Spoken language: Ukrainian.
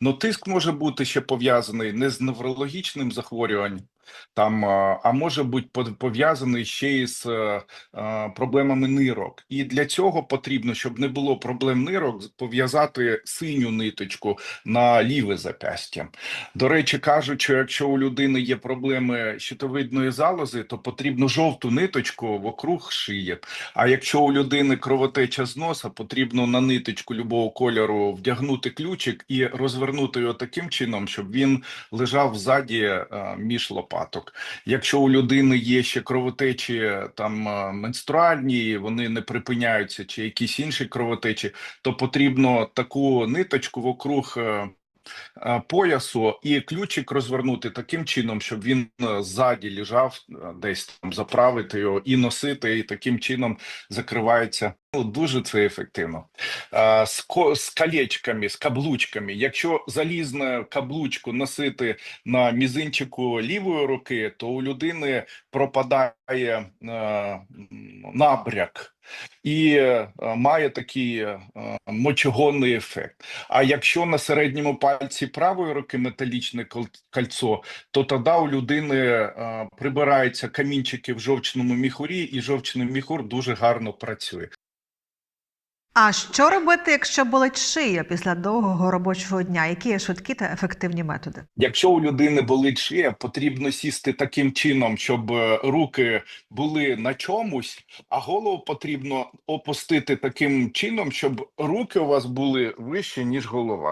Ну, тиск може бути ще пов'язаний не з неврологічним захворюванням, там, а а може бути пов'язаний ще із е, е, проблемами нирок. І для цього потрібно, щоб не було проблем нирок, пов'язати синю ниточку на ліве запястя. До речі, кажуть, що якщо у людини є проблеми щитовидної залози, то потрібно жовту ниточку вокруг шиї. А якщо у людини кровотеча з носа, потрібно на ниточку любого кольору вдягнути ключик і розвернути його таким чином, щоб він лежав ззаді е, між лопаток. Якщо у людини є ще кровотечі там е, менструальні, вони не припиняються, чи якісь інші кровотечі, то потрібно таку ниточку вокруг. е, е, Поясу і ключик розвернути таким чином, щоб він ззаді лежав, десь там заправити його і носити, і таким чином закривається. Ну дуже це ефективно. Е, З, з колечками, з каблучками. Якщо залізну каблучку носити на мізинчику лівої руки, то у людини пропадає е, м, набряк і е, має такий е, мочегонний ефект. А якщо на середньому пальці правої руки металічне кол- кольцо, то тоді у людини е, прибираються камінчики в жовчному міхурі, і жовчний міхур дуже гарно працює. А що робити, якщо болить шия після довгого робочого дня? Які є швидкі та ефективні методи? Якщо у людини болить шия, потрібно сісти таким чином, щоб е, руки були на чомусь, а голову потрібно опустити таким чином, щоб руки у вас були вище, ніж голова.